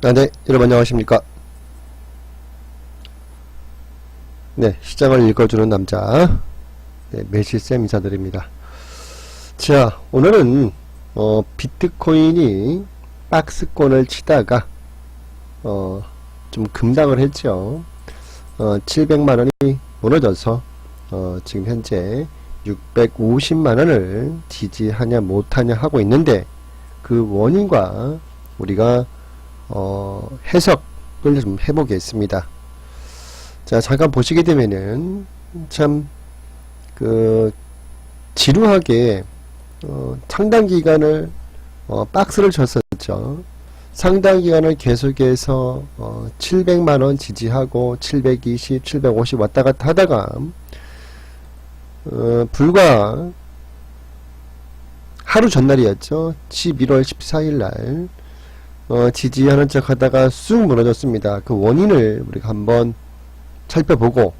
아, 네, 여러분 안녕하십니까. 네, 시장을 읽어주는 남자, 네, 메시쌤 인사드립니다. 자, 오늘은, 어, 비트코인이 박스권을 치다가, 어, 좀 급락을 했죠. 어, 700만원이 무너져서, 어, 지금 현재 650만원을 지지하냐 못하냐 하고 있는데, 그 원인과 우리가 어, 해석을 좀 해보겠습니다. 자, 잠깐 보시게 되면은, 참, 그, 지루하게, 어, 상당 기간을, 어, 박스를 쳤었죠. 상당 기간을 계속해서, 어, 700만원 지지하고, 720, 750 왔다 갔다 하다가, 어, 불과, 하루 전날이었죠. 11월 14일 날, 어, 지지하는 척 하다가 쑥 무너졌습니다. 그 원인을 우리가 한번 살펴보고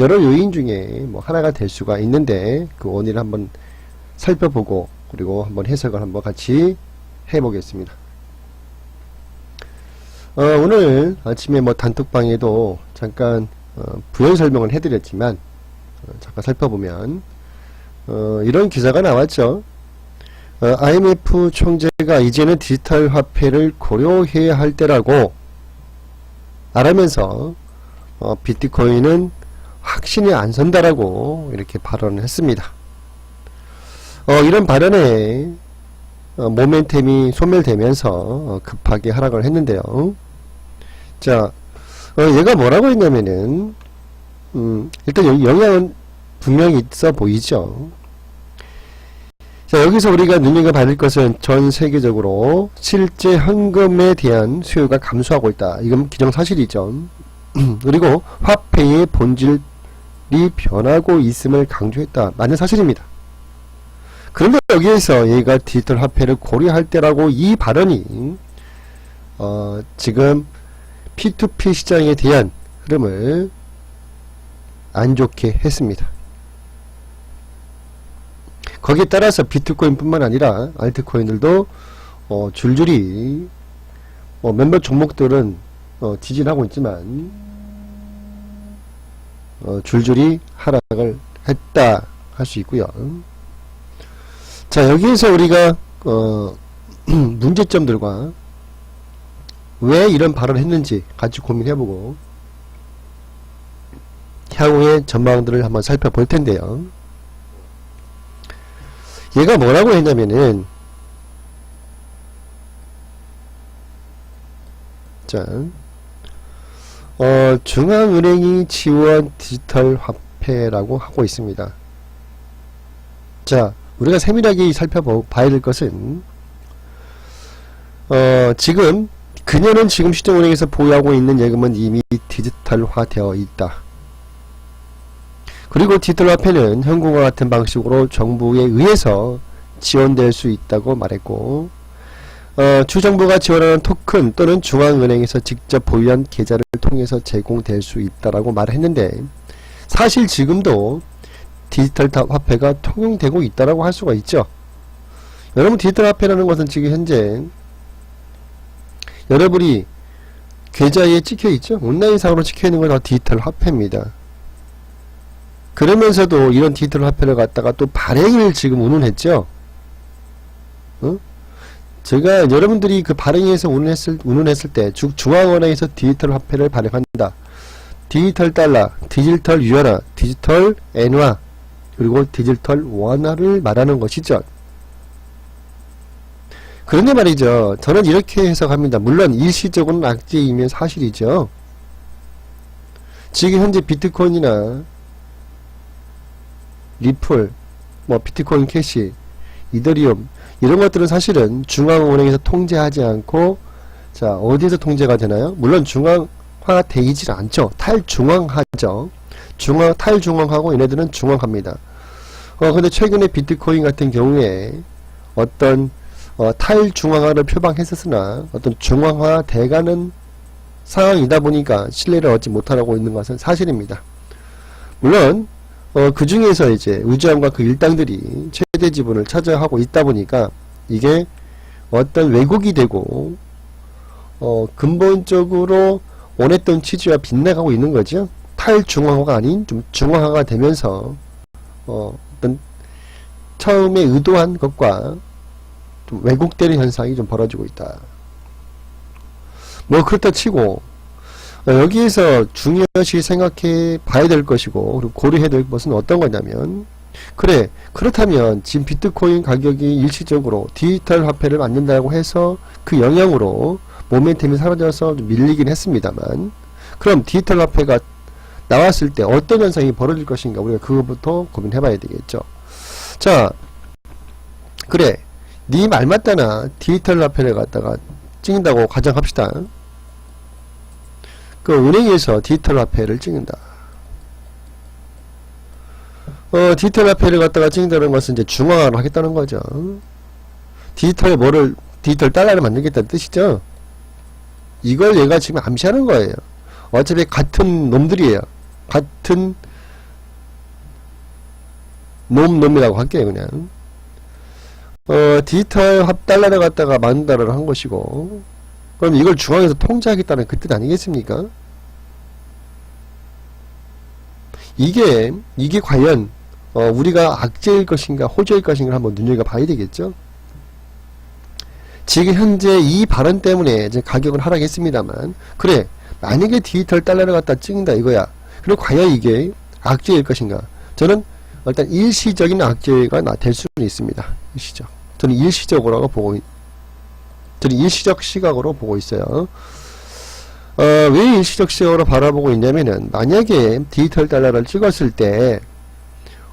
여러 요인 중에 뭐 하나가 될 수가 있는데 그 원인을 한번 살펴보고 그리고 한번 해석을 한번 같이 해보겠습니다. 어, 오늘 아침에 뭐 단톡방에도 잠깐 어, 부연 설명을 해드렸지만 어, 잠깐 살펴보면 어, 이런 기사가 나왔죠. 어, IMF 총재가 이제는 디지털 화폐를 고려해야 할 때라고 말하면서 어, 비트코인은 확신이 안 선다라고 이렇게 발언을 했습니다. 어, 이런 발언에 어, 모멘텀이 소멸되면서 어, 급하게 하락을 했는데요. 자, 어, 얘가 뭐라고 했냐면은 음, 일단 영향은 분명히 있어 보이죠. 자, 여기서 우리가 눈여겨봐야 것은 전 세계적으로 실제 현금에 대한 수요가 감소하고 있다. 이건 기정사실이죠. 그리고 화폐의 본질이 변하고 있음을 강조했다. 맞는 사실입니다. 그런데 여기에서 얘가 디지털 화폐를 고려할 때라고 이 발언이 어, 지금 P2P 시장에 대한 흐름을 안 좋게 했습니다. 거기에 따라서 비트코인뿐만 아니라 알트코인들도 어, 줄줄이 어, 몇몇 종목들은 어, 지진하고 있지만 어, 줄줄이 하락을 했다 할 수 있고요. 자 여기에서 우리가 어, 문제점들과 왜 이런 발언을 했는지 같이 고민해보고 향후의 전망들을 한번 살펴볼 텐데요. 얘가 뭐라고 했냐면은 자, 어, 중앙은행이 지원 디지털 화폐라고 하고 있습니다. 자, 우리가 세밀하게 살펴봐야 될 것은 어, 지금 그녀는 지금 시중은행에서 보유하고 있는 예금은 이미 디지털화 되어 있다. 그리고 화폐는 현금과 같은 방식으로 정부에 의해서 지원될 수 있다고 말했고 어, 주정부가 지원하는 토큰 또는 중앙은행에서 직접 보유한 계좌를 통해서 제공될 수 있다라고 말했는데 사실 지금도 디지털 화폐가 통용되고 있다라고 할 수가 있죠. 여러분 디지털 화폐라는 것은 지금 현재 여러분이 계좌에 찍혀 있죠. 온라인상으로 찍혀 있는 건 다 디지털 화폐입니다. 그러면서도 이런 디지털 화폐를 갖다가 또 발행을 지금 운운했죠. 어? 제가 여러분들이 그 발행해서 운운했을 운운했을 때 중, 중앙은행에서 디지털 화폐를 발행한다. 디지털 달러, 디지털 유화나, 디지털 엔화, 그리고 디지털 원화를 말하는 것이죠. 그런데 말이죠. 저는 이렇게 해석합니다. 물론 일시적으로는 악재이면 사실이죠. 지금 현재 비트코인이나 리플, 뭐 비트코인 캐시, 이더리움 이런 것들은 사실은 중앙은행에서 통제하지 않고 자 어디에서 통제가 되나요? 물론 중앙화 되질 않죠. 탈중앙하죠. 중앙 탈중앙하고 얘네들은 중앙합니다. 어 근데 최근에 비트코인 같은 경우에 어떤 어, 탈중앙화를 표방했었으나 어떤 중앙화 돼가는 상황이다 보니까 신뢰를 얻지 못하고 있는 것은 사실입니다. 물론 어, 그 중에서 이제 우주함과 그 일당들이 최대 지분을 차지하고 있다 보니까 이게 어떤 왜곡이 되고 어, 근본적으로 원했던 취지와 빗나가고 있는 거죠. 탈중앙화가 아닌 좀 중앙화가 되면서 어, 어떤 처음에 의도한 것과 좀 왜곡되는 현상이 좀 벌어지고 있다. 뭐 그렇다 치고 어, 여기에서 중요시 생각해 봐야 될 것이고 그리고 고려해야 될 것은 어떤 거냐면 그래 그렇다면 지금 비트코인 가격이 일시적으로 디지털 화폐를 만든다고 해서 그 영향으로 모멘텀이 사라져서 좀 밀리긴 했습니다만 그럼 디지털 화폐가 나왔을 때 어떤 현상이 벌어질 것인가 우리가 그거부터 고민해 봐야 되겠죠. 자 그래 네 말 맞다나 디지털 화폐를 갖다가 찍는다고 가정합시다 그 은행에서 디지털 화폐를 찍는다 어, 디지털 화폐를 갖다가 찍는다는 것은 이제 중앙화를 하겠다는 거죠. 디지털에 뭐를, 디지털 달러를 만들겠다는 뜻이죠. 이걸 얘가 지금 암시하는 거예요. 어차피 같은 놈들이에요. 같은 놈, 놈이라고 할게요, 그냥. 어, 디지털 합 달러를 갖다가 만든다를 한 것이고, 그럼 이걸 중앙에서 통제하겠다는 그 뜻 아니겠습니까? 이게, 이게 과연 어, 우리가 악재일 것인가 호재일 것인가 한번 눈여겨봐야 되겠죠. 지금 현재 이 발언 때문에 이제 가격은 하락했습니다만 그래 만약에 디지털 달러를 갖다 찍는다 이거야. 그럼 과연 이게 악재일 것인가? 저는 일단 일시적인 악재가 나- 될 수는 있습니다. 일시적. 저는 일시적으로 보고 있- 저는 일시적 시각으로 보고 있어요. 어, 왜 일시적 시각으로 바라보고 있냐면은 만약에 디지털 달러를 찍었을 때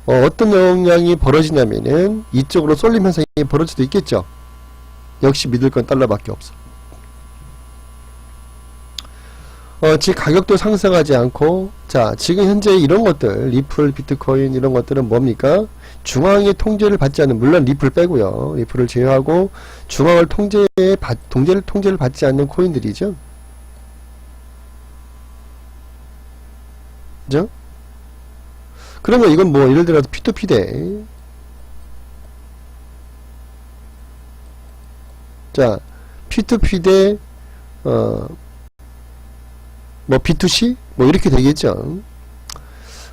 어, 떤 영향이 벌어지냐면은 이쪽으로 쏠림 현상이 벌어질 수도 있겠죠. 역시 믿을 건 달러밖에 없어. 어, 즉 가격도 상승하지 않고 자 지금 현재 이런 것들 리플, 비트코인 이런 것들은 뭡니까? 중앙의 통제를 받지 않는 물론 리플 빼고요. 리플을 제외하고 중앙을 통제에 받, 통제를 통제를 받지 않는 코인들이죠. 그죠? 그러면 이건 뭐 예를 들어서 P2P 대. 자, P2P 대, 어, 뭐 B2C? 뭐 이렇게 되겠죠.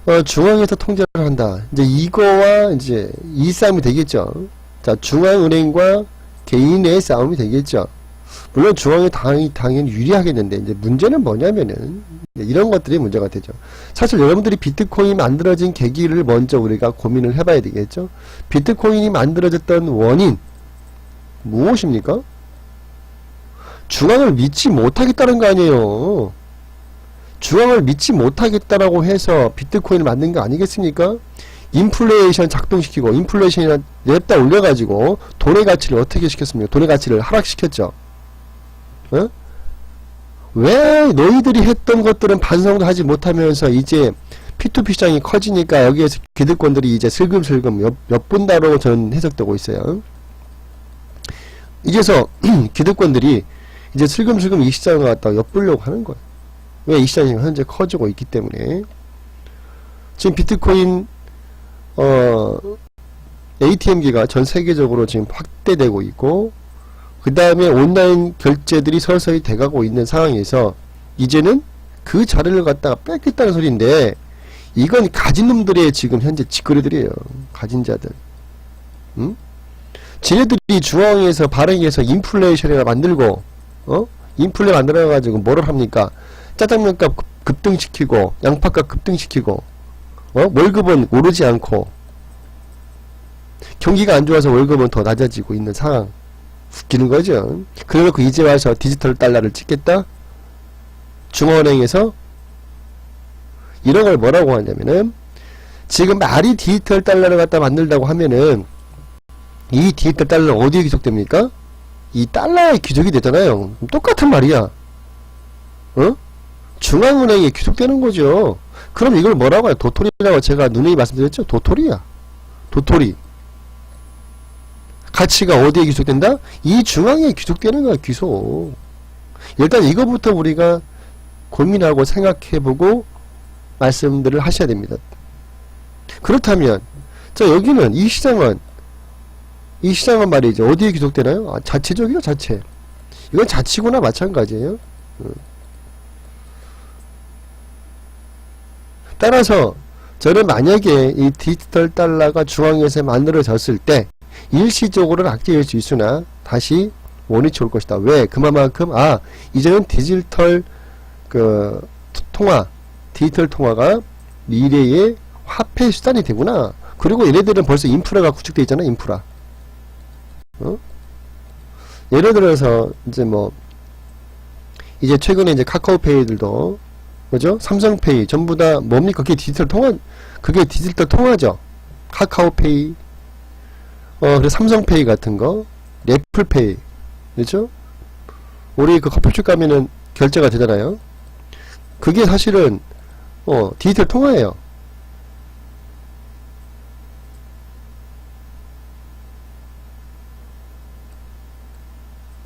어, 중앙에서 통제를 한다. 이제 이거와 이제 이 싸움이 되겠죠. 자, 중앙은행과 개인의 싸움이 되겠죠. 물론 중앙이 당연히, 당연히 유리하겠는데, 이제 문제는 뭐냐면은, 이런 것들이 문제가 되죠. 사실 여러분들이 비트코인이 만들어진 계기를 먼저 우리가 고민을 해봐야 되겠죠. 비트코인이 만들어졌던 원인 무엇입니까? 중앙을 믿지 못하겠다는 거 아니에요. 중앙을 믿지 못하겠다라고 해서 비트코인을 만든 거 아니겠습니까? 인플레이션 작동시키고 인플레이션이나 냅다 올려가지고 돈의 가치를 어떻게 시켰습니까? 돈의 가치를 하락시켰죠. 어? 왜 너희들이 했던 것들은 반성도 하지 못하면서 이제 P2P 시장이 커지니까 여기에서 기득권들이 이제 슬금슬금 엿, 엿본다로 저는 해석되고 있어요. 이제서 기득권들이 이제 슬금슬금 이 시장을 갖다가 엿보려고 하는 거예요. 왜 이 시장이 현재 커지고 있기 때문에. 지금 비트코인, 어, ATM기가 전 세계적으로 지금 확대되고 있고, 그 다음에 온라인 결제들이 서서히 돼가고 있는 상황에서 이제는 그 자리를 갖다가 뺏겠다는 소리인데 이건 가진 놈들의 지금 현재 짓거리들이에요. 가진 자들. 응? 지네들이 중앙에서 발행해서 인플레이션이라 만들고 어? 인플레 만들어가지고 뭐를 합니까? 짜장면값 급- 급등시키고 양파값 급등시키고 어? 월급은 오르지 않고 경기가 안 좋아서 월급은 더 낮아지고 있는 상황. 웃기는 거죠. 그래놓고 이제 와서 디지털 달러를 찍겠다? 중앙은행에서 이런 걸 뭐라고 하냐면은 지금 말이 디지털 달러를 갖다 만들다고 하면은 이 디지털 달러는 어디에 귀속됩니까? 이 달러에 귀속이 되잖아요. 똑같은 말이야. 어? 중앙은행에 귀속되는 거죠. 그럼 이걸 뭐라고 해요? 도토리라고 제가 누누이 말씀드렸죠? 도토리야. 도토리. 가치가 어디에 귀속된다? 이 중앙에 귀속되는 거야, 귀속. 일단 이거부터 우리가 고민하고 생각해보고 말씀들을 하셔야 됩니다. 그렇다면, 자, 여기는, 이 시장은, 이 시장은 말이죠. 어디에 귀속되나요? 아, 자체적이요, 자체. 이건 자치구나 마찬가지예요. 음. 따라서 저는 만약에 이 디지털 달러가 중앙에서 만들어졌을 때 일시적으로는 악재일 수 있으나 다시 원위치 올 것이다. 왜? 그만큼 아 이제는 디지털 그 통화 디지털 통화가 미래의 화폐 수단이 되구나. 그리고 얘네들은 벌써 인프라가 구축돼 있잖아. 인프라. 어? 예를 들어서 이제 뭐 이제 최근에 이제 카카오페이들도 그죠? 삼성페이 전부 다 뭡니까? 그게 디지털 통화 그게 디지털 통화죠. 카카오페이 어 그리고 삼성페이 같은 거 애플페이 그죠? 우리 그 커피숍 가면은 결제가 되잖아요. 그게 사실은 어 디지털 통화예요.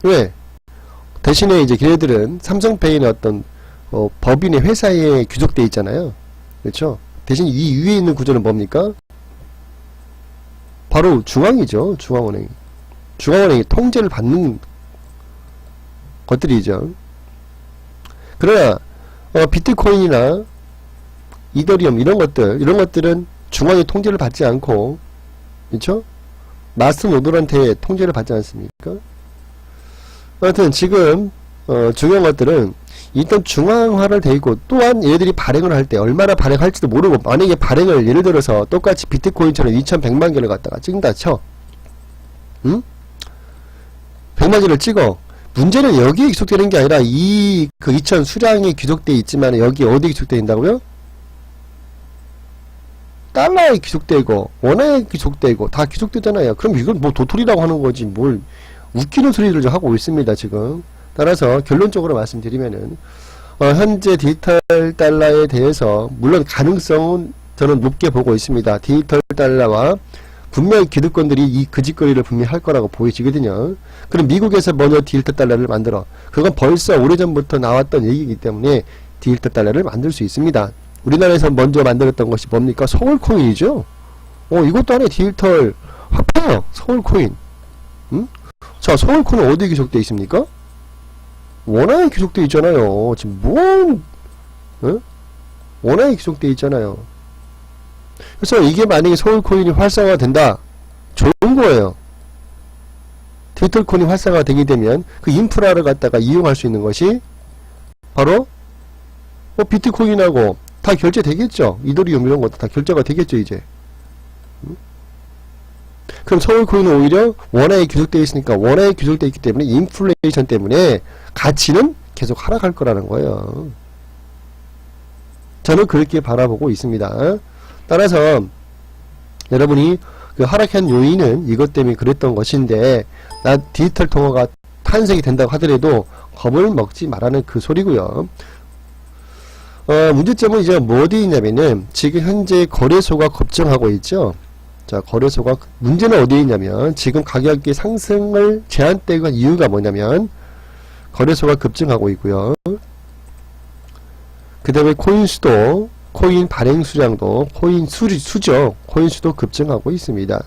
왜? 대신에 이제 걔네들은 삼성페이는 어떤 어, 법인의 회사에 귀속돼 있잖아요. 그렇죠? 대신 이 위에 있는 구조는 뭡니까? 바로 중앙이죠. 중앙은행. 중앙은행이 통제를 받는 것들이죠. 그러나 어, 비트코인이나 이더리움 이런 것들 이런 것들은 중앙의 통제를 받지 않고 그렇죠? 마스터 노드한테 통제를 받지 않습니까? 하여튼 지금 어, 중요한 것들은 일단 중앙화를 돼 있고 또한 얘들이 발행을 할 때 얼마나 발행할지도 모르고 만약에 발행을 예를 들어서 똑같이 비트코인처럼 2100만 개를 갖다가 찍는다 쳐 응? 100만 개를 찍어 문제는 여기에 귀속되는 게 아니라 이 그 2000 수량이 귀속돼 있지만 여기 어디에 귀속돼 있다고요? 달러에 귀속되고 원화에 귀속되고 다 귀속되잖아요 그럼 이건 뭐 도토리라고 하는 거지 뭘 웃기는 소리를 좀 하고 있습니다 지금 따라서 결론적으로 말씀드리면은 어, 현재 디지털 달러에 대해서 물론 가능성은 저는 높게 보고 있습니다. 디지털 달러와 분명히 기득권들이 이 그짓거리를 분명히 할 거라고 보여지거든요. 그럼 미국에서 먼저 디지털 달러를 만들어. 그건 벌써 오래전부터 나왔던 얘기이기 때문에 디지털 달러를 만들 수 있습니다. 우리나라에서 먼저 만들었던 것이 뭡니까? 서울코인이죠. 어, 이것도 하나의 디지털 화폐예요. 서울코인. 응? 자, 서울코인 어디에 기속되어 있습니까? 원화에 귀속돼 있잖아요. 지금 뭔, 어? 원화에 귀속돼 있잖아요. 그래서 이게 만약에 서울코인이 활성화 된다. 좋은 거예요. 디지털 코인이 활성화 되게 되면 그 인프라를 갖다가 이용할 수 있는 것이 바로 뭐 비트코인하고 다 결제되겠죠. 이더리움 이런 것도 다 결제가 되겠죠, 이제. 음? 그럼 서울 코인은 오히려 원화에 귀속되어 있으니까 원화에 귀속되어 있기 때문에 인플레이션 때문에 가치는 계속 하락할 거라는 거예요. 저는 그렇게 바라보고 있습니다. 따라서 여러분이 그 하락한 요인은 이것 때문에 그랬던 것인데 나 디지털 통화가 탄생이 된다고 하더라도 겁을 먹지 말라는 그 소리고요. 어, 문제점은 이제 뭐 어디 있냐면은 지금 현재 거래소가 급증하고 있죠. 자, 거래소가 문제는 어디에 있냐면 지금 가격이 상승을 제한되고 한 이유가 뭐냐면 거래소가 급증하고 있고요. 그 다음에 코인 수도 코인 발행 수량도 코인 수, 수죠. 코인 수도 급증하고 있습니다.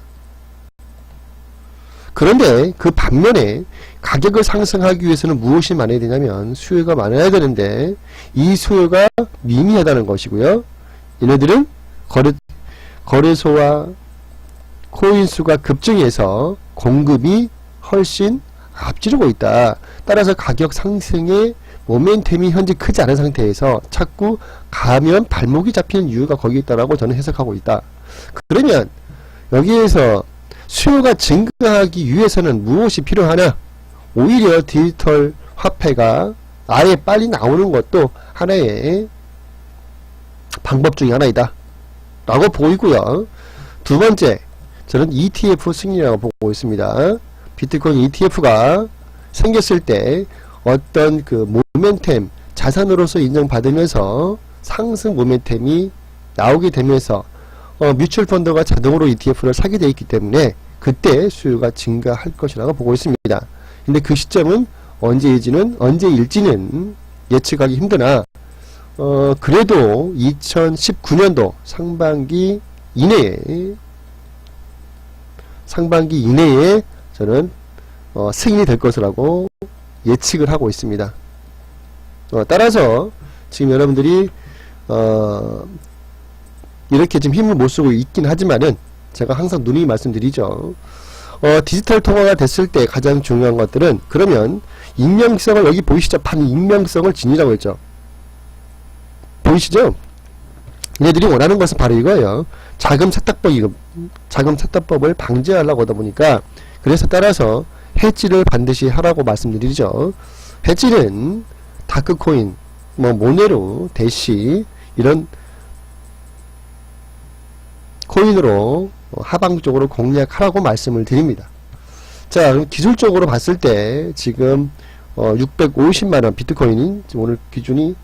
그런데 그 반면에 가격을 상승하기 위해서는 무엇이 많아야 되냐면 수요가 많아야 되는데 이 수요가 미미하다는 것이고요. 얘네들은 거래, 거래소와 코인 수가 급증해서 공급이 훨씬 앞지르고 있다. 따라서 가격 상승의 모멘텀이 현재 크지 않은 상태에서 자꾸 가면 발목이 잡히는 이유가 거기 있다라고 저는 해석하고 있다. 그러면 여기에서 수요가 증가하기 위해서는 무엇이 필요하냐? 오히려 디지털 화폐가 아예 빨리 나오는 것도 하나의 방법 중에 하나이다. 라고 보이고요. 두 번째, 저는 ETF 승리라고 보고 있습니다. 비트코인 ETF가 생겼을 때 어떤 그 모멘템 자산으로서 인정받으면서 상승 모멘템이 나오게 되면서 어, 뮤추얼 펀드가 자동으로 ETF를 사게 되어 있기 때문에 그때 수요가 증가할 것이라고 보고 있습니다. 근데 그 시점은 언제일지는 언제일지는 예측하기 힘드나 어, 그래도 2019년도 상반기 이내에 상반기 이내에 저는 어, 승인이 될 것이라고 예측을 하고 있습니다. 어, 따라서 지금 여러분들이 어, 이렇게 지금 힘을 못 쓰고 있긴 하지만은 제가 항상 누누이 말씀드리죠. 어, 디지털 통화가 됐을 때 가장 중요한 것들은 그러면 익명성을 여기 보이시죠? 반 익명성을 지니라고 했죠. 보이시죠? 얘들이 원하는 것은 바로 이거예요. 자금 세탁법, 자금 세탁법을 방지하려고 하다 보니까 그래서 따라서 해지를 반드시 하라고 말씀드리죠. 해지는 다크코인, 뭐 모네로, 대시 이런 코인으로 어, 하방적으로 공략하라고 말씀을 드립니다. 자, 그럼 기술적으로 봤을 때 지금 어, 650만원 비트코인이 오늘 기준이 어,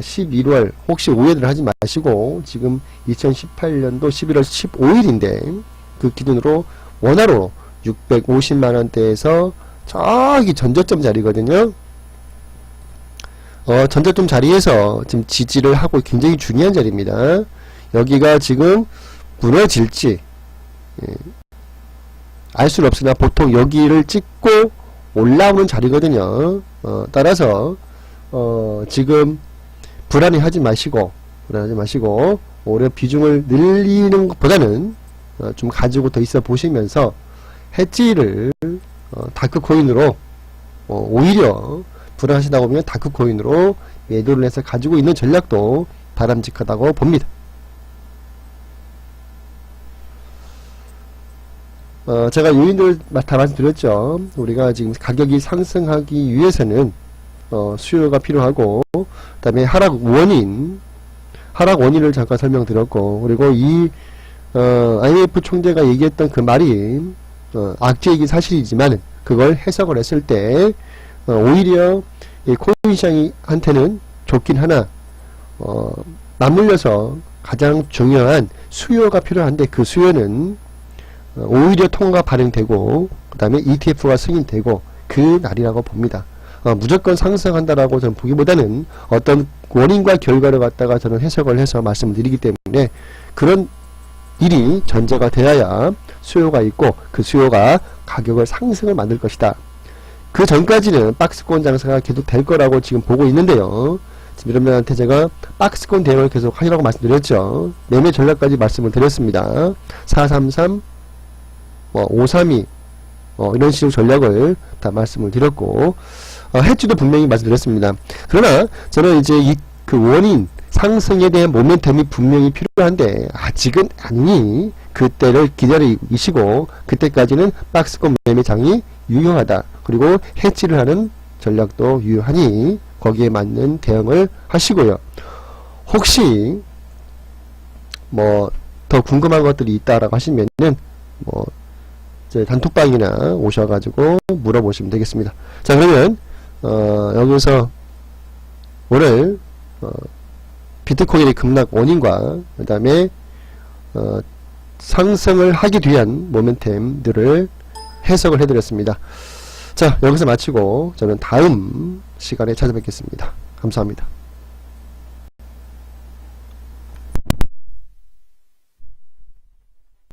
11월 혹시 오해를 하지 마시고 지금 2018년도 11월 15일인데 그 기준으로 원화로 650만원대에서 저기 전저점 자리거든요. 어, 전저점 자리에서 지금 지지를 하고 굉장히 중요한 자리입니다. 여기가 지금 무너질지 예, 알 수는 없으나 보통 여기를 찍고 올라오는 자리거든요. 어, 따라서 어, 지금 불안해하지 마시고 불안하지 마시고 오히려 비중을 늘리는 것보다는 어, 좀 가지고 더 있어 보시면서 해지를 어, 다크코인으로 어, 오히려 불안하시다고 보면 다크코인으로 매도를 해서 가지고 있는 전략도 바람직하다고 봅니다. 어, 제가 요인들 마- 다 말씀드렸죠. 우리가 지금 가격이 상승하기 위해서는 어, 수요가 필요하고 그다음에 하락 원인 하락 원인을 잠깐 설명드렸고 그리고 이 어, IMF 총재가 얘기했던 그 말이 어, 악재이긴 사실이지만 그걸 해석을 했을 때 어, 오히려 이 코인 시장한테는 좋긴 하나 어, 맞물려서 가장 중요한 수요가 필요한데 그 수요는 어, 오히려 통과 발행되고 그 다음에 ETF가 승인되고 그 날이라고 봅니다. 어, 무조건 상승한다라고 저는 보기보다는 어떤 원인과 결과를 갖다가 저는 해석을 해서 말씀을 드리기 때문에 그런 일이 전제가 되어야 수요가 있고 그 수요가 가격을 상승을 만들 것이다. 그 전까지는 박스권 장사가 계속 될 거라고 지금 보고 있는데요. 지금 여러분들한테 제가 박스권 대응을 계속 하시라고 말씀드렸죠. 매매 전략까지 말씀을 드렸습니다. 433, 뭐, 532, 어, 이런 식으로 전략을 다 말씀을 드렸고, 어, 해주도 분명히 말씀드렸습니다. 그러나, 저는 이제 이, 그 원인, 상승에 대한 모멘텀이 분명히 필요한데, 아직은 아니니, 그때를 기다리시고, 그때까지는 박스권 매매장이 유효하다. 그리고 해치를 하는 전략도 유효하니, 거기에 맞는 대응을 하시고요. 혹시, 뭐, 더 궁금한 것들이 있다라고 하시면은, 뭐, 제 단톡방이나 오셔가지고 물어보시면 되겠습니다. 자, 그러면, 어, 여기서 오늘, 어, 비트코인의 급락 원인과, 그 다음에, 어, 상승을 하기 위한 모멘텀들을 해석을 해드렸습니다. 자, 여기서 마치고 저는 다음 시간에 찾아뵙겠습니다. 감사합니다.